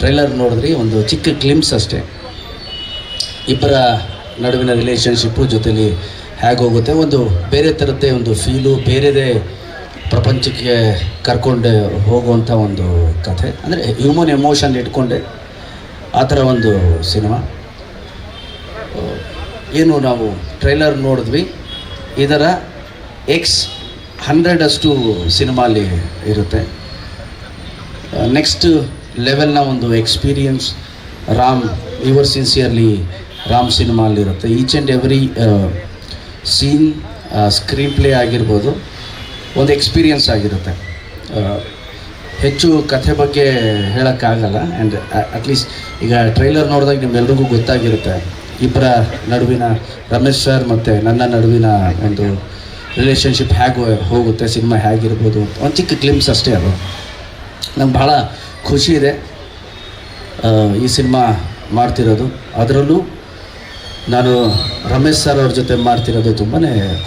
Trailer ನೋಡಿದ್ರಿ, ಒಂದು ಚಿಕ್ಕ ಕ್ಲಿಮ್ಸ್ ಅಷ್ಟೇ. ಇಬ್ಬರ ನಡುವಿನ ರಿಲೇಷನ್ಶಿಪ್ಪು ಜೊತೆಲಿ ಹೇಗೆ ಹೋಗುತ್ತೆ, ಒಂದು ಬೇರೆ ಥರದ್ದೇ ಒಂದು ಫೀಲು ಬೇರೆದೇ ಪ್ರಪಂಚಕ್ಕೆ ಕರ್ಕೊಂಡು ಹೋಗುವಂಥ ಒಂದು ಕಥೆ. ಅಂದರೆ ಹ್ಯೂಮನ್ ಎಮೋಷನ್ ಇಟ್ಕೊಂಡೆ ಆ ಥರ ಒಂದು ಸಿನಿಮಾ. ಏನು ನಾವು ಟ್ರೈಲರ್ ನೋಡಿದ್ವಿ. ಇದರ ಎಕ್ಸ್ ಹಂಡ್ರೆಡಷ್ಟು ಸಿನಿಮಾಲಿ ಇರುತ್ತೆ. ನೆಕ್ಸ್ಟ್ ಲೆವೆಲ್ನ ಒಂದು experience Ram your sincerely Ram ಸಿನಿಮಾಲಿರುತ್ತೆ each and every scene screenplay ಆಗಿರ್ಬೋದು, ಒಂದು ಎಕ್ಸ್ಪೀರಿಯನ್ಸ್ ಆಗಿರುತ್ತೆ. ಹೆಚ್ಚು ಕಥೆ ಬಗ್ಗೆ ಹೇಳೋಕ್ಕಾಗಲ್ಲ. ಆ್ಯಂಡ್ ಅಟ್ಲೀಸ್ಟ್ ಈಗ ಟ್ರೈಲರ್ ನೋಡಿದಾಗ ನಿಮ್ಮೆಲ್ರಿಗೂ ಗೊತ್ತಾಗಿರುತ್ತೆ. ಇಬ್ಬರ ನಡುವಿನ ರಮೇಶ್ ಸರ್ ಮತ್ತು ನನ್ನ ನಡುವಿನ ಒಂದು ರಿಲೇಷನ್ಶಿಪ್ ಹೇಗೆ ಹೋಗುತ್ತೆ, ಸಿನಿಮಾ ಹೇಗಿರ್ಬೋದು ಅಂತ. ಒಂದು ಚಿಕ್ಕ ಕ್ಲಿಮ್ಸ್ ಅಷ್ಟೇ ಅದು. ನಂಗೆ ಭಾಳ ಖುಷಿ ಇದೆ. ಈ ಸಿನಿಮಾ ಮಾಡ್ತಿರೋದು. ಅದರಲ್ಲೂ ನಾನು ರಮೇಶ್ ಸರ್ ಅವ್ರ ಜೊತೆ ಮಾಡ್ತಿರೋದು ತುಂಬಾ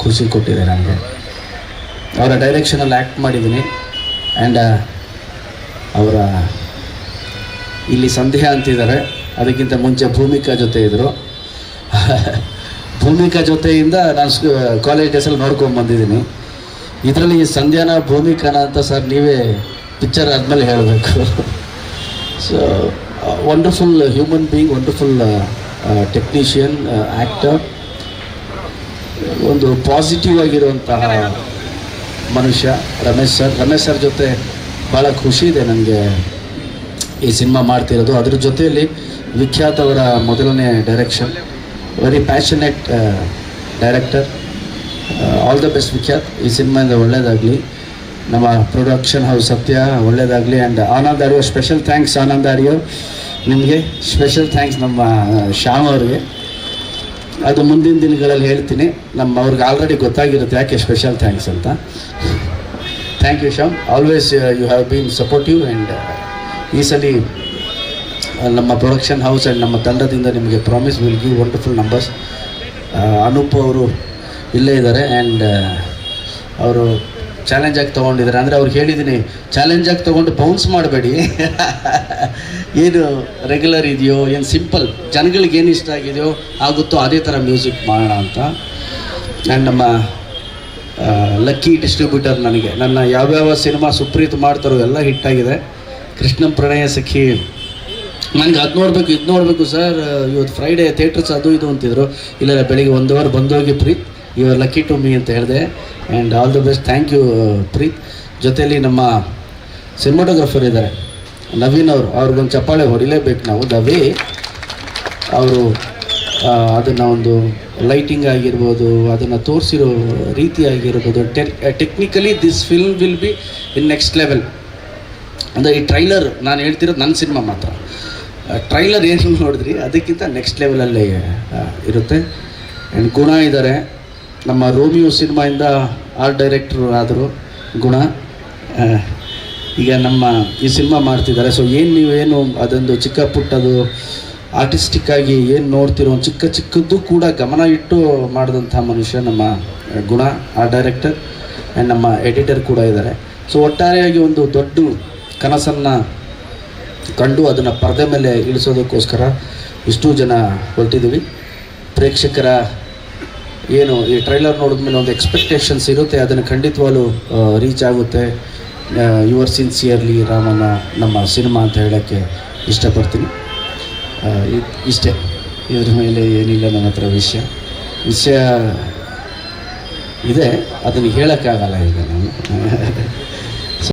ಖುಷಿ ಕೊಟ್ಟಿದೆ ನನಗೆ. ಅವರ ಡೈರೆಕ್ಷನಲ್ಲಿ ಆ್ಯಕ್ಟ್ ಮಾಡಿದ್ದೀನಿ. ಆ್ಯಂಡ್ ಅವರ ಇಲ್ಲಿ ಸಂಧ್ಯಾ ಅಂತಿದ್ದಾರೆ. ಅದಕ್ಕಿಂತ ಮುಂಚೆ ಭೂಮಿಕಾ ಜೊತೆ ಇದ್ದರು ಭೂಮಿಕಾ ಜೊತೆಯಿಂದ ನಾನು ಕಾಲೇಜ್ ಡೇಸಲ್ಲಿ ನೋಡ್ಕೊಂಡು ಬಂದಿದ್ದೀನಿ. ಇದರಲ್ಲಿ ಸಂಧ್ಯಾನ, ಭೂಮಿಕಾನ ಅಂತ ಸರ್ ನೀವೇ ಪಿಕ್ಚರ್ ಆದಮೇಲೆ ಹೇಳಬೇಕು. So wonderful human being wonderful technician actor ಒಂದು ಪಾಸಿಟಿವ್ ಆಗಿರುವಂತಹ ಮನುಷ್ಯ, ರಮೇಶ್ ಸರ್. ರಮೇಶ್ ಸರ್ ಜೊತೆ ಭಾಳ ಖುಷಿ ಇದೆ ನನಗೆ ಈ ಸಿನಿಮಾ ಮಾಡ್ತಿರೋದು. ಅದ್ರ ಜೊತೆಯಲ್ಲಿ ವಿಖ್ಯಾತ್ ಅವರ ಮೊದಲನೇ direction very passionate director all the best Vikhyat. ಈ ಸಿನಿಮಾಯಿಂದ ಒಳ್ಳೆಯದಾಗಲಿ ನಮ್ಮ ಪ್ರೊಡಕ್ಷನ್ ಹೌಸ್ ಸತ್ಯ ಒಳ್ಳೆಯದಾಗಲಿ and Anand Aryo special thanks Anand Aryo ನಿಮಗೆ ಸ್ಪೆಷಲ್ ಥ್ಯಾಂಕ್ಸ್ ನಮ್ಮ ಶ್ಯಾಮ್ ಅವ್ರಿಗೆ. ಅದು ಮುಂದಿನ ದಿನಗಳಲ್ಲಿ ಹೇಳ್ತೀನಿ. ನಮ್ಮ ಅವ್ರಿಗೆ ಆಲ್ರೆಡಿ ಗೊತ್ತಾಗಿರುತ್ತೆ ಯಾಕೆ ಸ್ಪೆಷಲ್ ಥ್ಯಾಂಕ್ಸ್ ಅಂತ. Thank you Shyam. Always you have been supportive and ಈ ಸಲ ನಮ್ಮ ಪ್ರೊಡಕ್ಷನ್ ಹೌಸ್ ಆ್ಯಂಡ್ ನಮ್ಮ ತಂಡದಿಂದ ನಿಮಗೆ promise will give wonderful numbers Anoop ಅವರು ಇಲ್ಲೇ ಇದ್ದಾರೆ ಆ್ಯಂಡ್ ಅವರು ಚಾಲೆಂಜ್ ಆಗಿ ತೊಗೊಂಡಿದ್ದಾರೆ. ಅಂದರೆ ಅವ್ರು ಹೇಳಿದ್ದೀನಿ ಚಾಲೆಂಜ್ ಆಗಿ ತೊಗೊಂಡು ಬೌನ್ಸ್ ಮಾಡಬೇಡಿ. ಏನು ರೆಗ್ಯುಲರ್ ಇದೆಯೋ, ಏನು ಸಿಂಪಲ್ ಜನಗಳಿಗೆ ಏನು ಇಷ್ಟ ಆಗಿದೆಯೋ ಆಗುತ್ತೋ ಅದೇ ಥರ ಮ್ಯೂಸಿಕ್ ಮಾಡೋಣ ಅಂತ. ಆ್ಯಂಡ್ ನಮ್ಮ ಲಕ್ಕಿ ಡಿಸ್ಟ್ರಿಬ್ಯೂಟರ್ ನನಗೆ. ನನ್ನ ಯಾವ್ಯಾವ ಸಿನಿಮಾ ಸುಪ್ರೀತ್ ಮಾಡ್ತಾರೋ ಎಲ್ಲ ಹಿಟ್ಟಾಗಿದೆ ಕೃಷ್ಣಂ ಪ್ರಣಯ ಸಖಿ. ನನಗೆ ಅದು ನೋಡಬೇಕು, ಇದು ನೋಡಬೇಕು ಸರ್ ಇವತ್ತು ಫ್ರೈಡೇ ಥಿಯೇಟ್ರಸ್ ಅದು ಇದು ಅಂತಿದ್ರು. ಇಲ್ಲ ಬೆಳಿಗ್ಗೆ ಒಂದು hour ಬಂದೋಗಿ Preeth your lucky to me ಅಂತ ಹೇಳಿದೆ. And all the best thank you Preeth ಜೊತೆಯಲ್ಲಿ ನಮ್ಮ ಸಿನಿಮಾಟೋಗ್ರಫರ್ ಇದ್ದಾರೆ. ನವೀನ್ ಅವರು, ಅವ್ರಿಗೊಂದು ಚಪ್ಪಾಳೆ ಹೊಡಿಲೇಬೇಕು ನಾವು. ದ ವೇ ಅವರು ಅದನ್ನು ಒಂದು ಲೈಟಿಂಗ್ ಆಗಿರ್ಬೋದು, ಅದನ್ನು ತೋರಿಸಿರೋ ರೀತಿ ಆಗಿರ್ಬೋದು. Tech technically this film will be in next level ಅಂದರೆ ಈ ಟ್ರೈಲರ್ ನಾನು ಹೇಳ್ತಿರೋದು ನನ್ನ ಸಿನಿಮಾ ಮಾತ್ರ. ಟ್ರೈಲರ್ ಏನು ನೋಡಿದ್ರಿ? ಅದಕ್ಕಿಂತ ನೆಕ್ಸ್ಟ್ ಲೆವೆಲಲ್ಲಿ ಇರುತ್ತೆ. ಆ್ಯಂಡ್ ಗುಣ ಇದ್ದಾರೆ ನಮ್ಮ ರೋಮಿಯೋ ಸಿನಿಮಾಯಿಂದ ಆರ್ಟ್ ಡೈರೆಕ್ಟ್ರು ಆದರು ಗುಣ. ಈಗ ನಮ್ಮ ಈ ಸಿನಿಮಾ ಮಾಡ್ತಿದ್ದಾರೆ. ಸೊ ಏನು ನೀವು ಏನು ಅದೊಂದು ಚಿಕ್ಕ ಪುಟ್ಟದು ಆರ್ಟಿಸ್ಟಿಕ್ ಆಗಿ ಏನು ನೋಡ್ತಿರೋ ಚಿಕ್ಕ ಚಿಕ್ಕದ್ದು ಕೂಡ ಗಮನ ಇಟ್ಟು ಮಾಡಿದಂಥ ಮನುಷ್ಯ ನಮ್ಮ ಗುಣ ಆರ್ಟ್ ಡೈರೆಕ್ಟರ್ ಆ್ಯಂಡ್ ನಮ್ಮ ಎಡಿಟರ್ ಕೂಡ ಇದ್ದಾರೆ. ಸೊ ಒಟ್ಟಾರೆಯಾಗಿ ಒಂದು ದೊಡ್ಡ ಕನಸನ್ನು ಕಂಡು ಅದನ್ನು ಪರದೆ ಮೇಲೆ ಇಳಿಸೋದಕ್ಕೋಸ್ಕರ ಇಷ್ಟು ಜನ ಹೊರಟಿದ್ದೀವಿ. ಪ್ರೇಕ್ಷಕರ ಏನು, ಈ ಟ್ರೈಲರ್ ನೋಡಿದ್ಮೇಲೆ ಒಂದು ಎಕ್ಸ್ಪೆಕ್ಟೇಷನ್ಸ್ ಇರುತ್ತೆ, ಅದನ್ನು ಖಂಡಿತವಾಗ್ಲೂ ರೀಚ್ ಆಗುತ್ತೆ. ಯುವರ್ ಸಿನ್ಸಿಯರ್ಲಿ ರಾಮನ ನಮ್ಮ ಸಿನಿಮಾ ಅಂತ ಹೇಳೋಕ್ಕೆ ಇಷ್ಟಪಡ್ತೀನಿ. ಇಷ್ಟೇ. ಇದ್ರ ಮೇಲೆ ಏನಿಲ್ಲ ನನ್ನ ಹತ್ರ ವಿಷಯ. ವಿಷಯ ಇದೆ, ಅದನ್ನು ಹೇಳೋಕ್ಕಾಗಲ್ಲ ಈಗ ನಾನು.